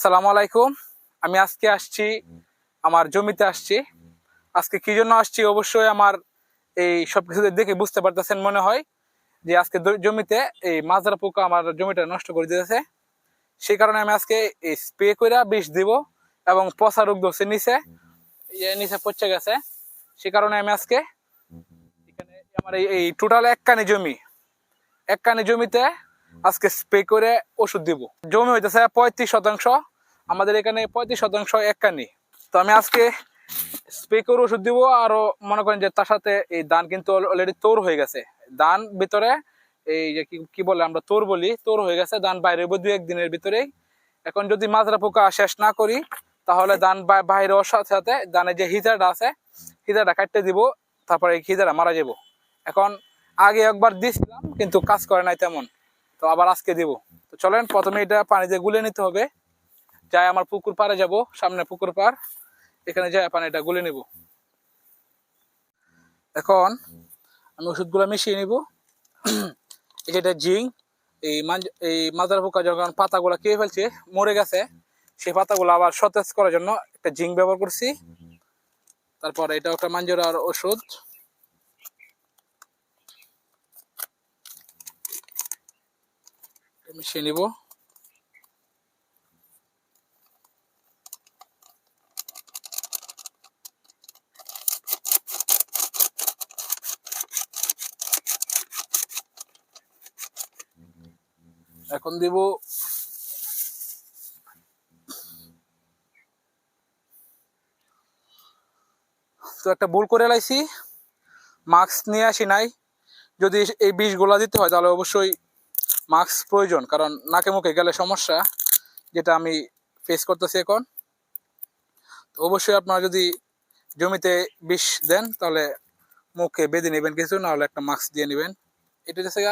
সালাম আলাইকুম। আমি আজকে আসছি, আমার জমিতে আসছি। আজকে কি জন্য আসছি? অবশ্যই আমার এই সব কিছু দেখে বুঝতে পারতেছেন মনে হয় যে আজকে জমিতে এই মাজরা পোকা আমার জমিটা নষ্ট করে দিতেছে সেই কারণে আমি আজকে এই স্প্রে করে বিষ দিব এবং পচা রোগ ধরছে নিচে। ইয়ে নিচে পচে গেছে। সে কারণে আমি আজকে এখানে আমার এই- এই টোটাল এক কানি জমি। এক কানি জমিতে আজকে স্প্রে করে ওষুধ দিব। জমি হইতেছে পঁয়ত্রিশ শতাংশ, আমাদের এখানে পঁয়ত্রিশ শতাংশ এক কানি তো আমি আজকে স্প্রে করে ওষুধ দিব, আরও মনে করেন যে তার সাথে এই ধান কিন্তু অলরেডি তোর হয়ে গেছে। ধান ভিতরে এই যে কি- বলে আমরা তোর বলি, তোর হয়ে গেছে, ধান বাইরে দুই একদিনের ভিতরেই। এখন যদি মাজরা পোকা শেষ না করি, তাহলে বা- বাইরে হওয়ার সাথে সাথে ধানের যে হিজাটা আছে হিজাটা কাটতে দিব, তারপরে হিজাটা মারা যাব এখন আগে একবার দিয়েছিলাম কিন্তু কাজ করে নাই তেমন। তো আবার আজকে দিব। তো চলেন, প্রথমে এটা পানিতে গুলে নিতে হবে। যাই আমার পুকুর পাড়ে যাব, সামনে পুকুর পাড়। এখানে যাই পানিটা গুলে নিব। এখন আমি ওষুধগুলো মিশিয়ে নিব। এই যেটা জিং, এই এই মাজার পোকা যখন পাতাগুলো খেয়ে ফেলছে, মরে গেছে, সেই পাতাগুলো আবার সতেজ করার জন্য একটা জিঙ্ক ব্যবহার করছি। তারপর এটা একটা মাঞ্জরার ওষুধ। মিশিয়ে নিব। এখন দিব তো একটা ভুল করে লাইছি। মাস্ক নিয়ে আসি নাই। যদি এই বিষ বিষগুলা দিতে হয় তাহলে অবশ্যই মাস্ক প্রয়োজন, কারণ নাকে মুখে গেলে সমস্যা যেটা আমি ফেস করতেছি এখন। তো অবশ্যই আপনারা যদি জমিতে বিষ দেন, তাহলে মুখে বেঁধে নেবেন কিছু না হলে একটা মাস্ক দিয়ে নেবেন। এটা হচ্ছে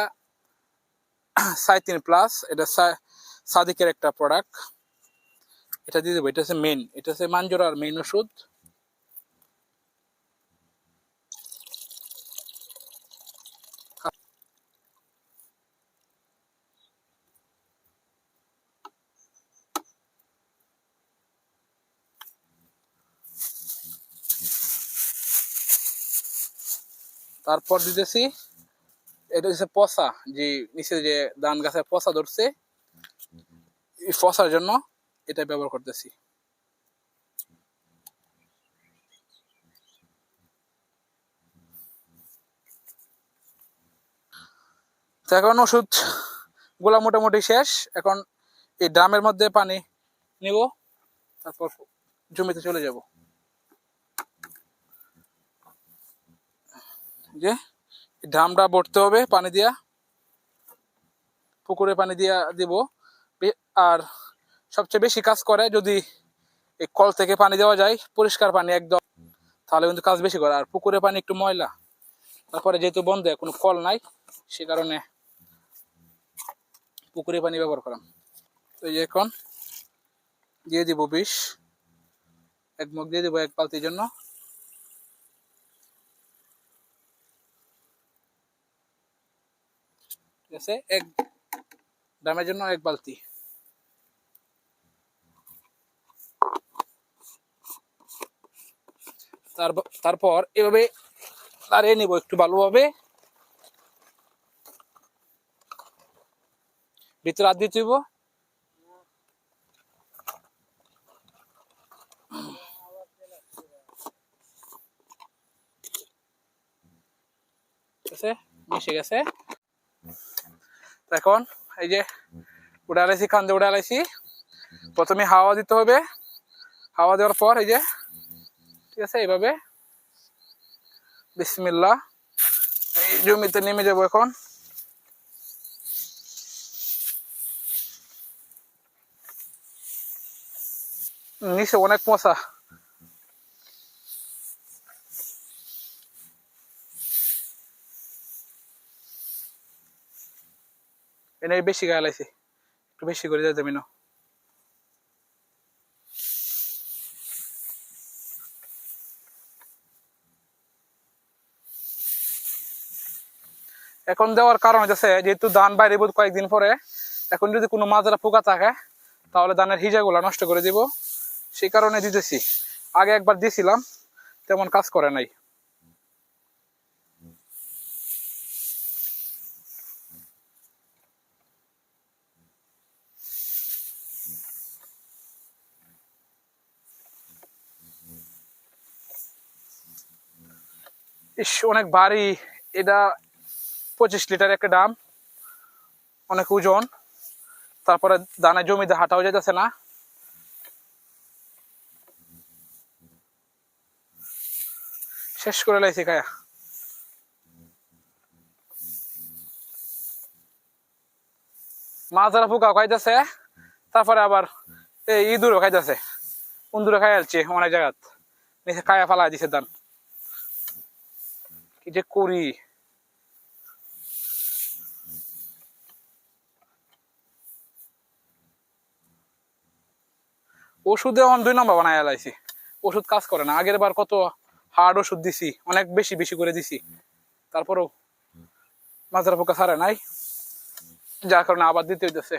সাইতিন প্লাস, এটা সাদিকের একটা প্রোডাক্ট এটা দিয়ে দেবো, এটা হচ্ছে মেন এটা হচ্ছে মাঞ্জরার মেন ওষুধ। তারপর দিতেছি, এটা হচ্ছে পচা, যে নিচে যে ধান গাছের পচা ধরছে পচার জন্য এটা ব্যবহার করতেছি। এখন ওষুধগুলা মোটামুটি শেষ, এখন এই ড্রামের মধ্যে পানি নিব, তারপর জমিতে চলে যাব। যে ড্রামটা ভরতে হবে, পানি দিয়া। পুকুরে পানি দিয়া দিব। আর সবচেয়ে বেশি কাজ করে যদি এই কল থেকে পানি দেওয়া যায়, পরিষ্কার পানি একদম, তাহলে কিন্তু কাজ বেশি করে। আর পুকুরে পানি একটু ময়লা, তারপরে যেহেতু বন্ধ কোনো কল নাই, সে কারণে পুকুরে পানি ব্যবহার করাম তো এই এখন দিয়ে দিব বিষ, এক মগ দিয়ে দিব এক বালতির জন্য। এক ড্রামের জন্য এক বালতি। তারপ- তারপর এভাবে দাঁড়িয়ে নিব একটু ভালোভাবে। ভিতরে হাত তুইব আছে? মিশে গেছে। এখন, এই যে উড়ালাইছি কান্দে উড়ালাইছি প্রথমে হাওয়া দিতে হবে। হাওয়া দেওয়ার পর এই যে, ঠিক আছে, এইভাবে। বিসমিল্লাহ। এই জমিতে নেমে যাব এখন। নিচে অনেক মশা। এনে বেশি গায়ে লাইছি একটু বেশি করে দিয়ে দেবেন। এখন দেওয়ার কারণ হচ্ছে যেহেতু ধান বাইরে বোধ কয়েকদিন পরে, এখন যদি কোনো মাজরা পোকা থাকে, তাহলে ধানের হিজাগুলা নষ্ট করে দিব। সেই কারণে দিতেছি। আগে একবার দিয়েছিলাম তেমন কাজ করে নাই। ইস, অনেক ভারী। এটা পঁচিশ লিটার একটা ডাম, অনেক ওজন। তারপরে দানা জমিতে হাঁটাও যেতেছে না। শেষ করে লাইছি কায়া মাছ ধরা পোকা খাইতেছে, তারপরে আবার এই ইঁদুরও খাইতেছে। কুন্দুরে খাই আসছে অনেক জায়গাত। নিচে কায়া ফালা দিছে দান যে করি ওষুধে এখন দুই নম্বর বানায় লাইছি। ওষুধ কাজ করে না। আগের বার কত হার্ড ওষুধ দিছি, অনেক বেশি বেশি করে দিছি। তারপরেও মাজার পোকা ছাড়ে নাই। যার কারণে আবার দিতে হইতেছে।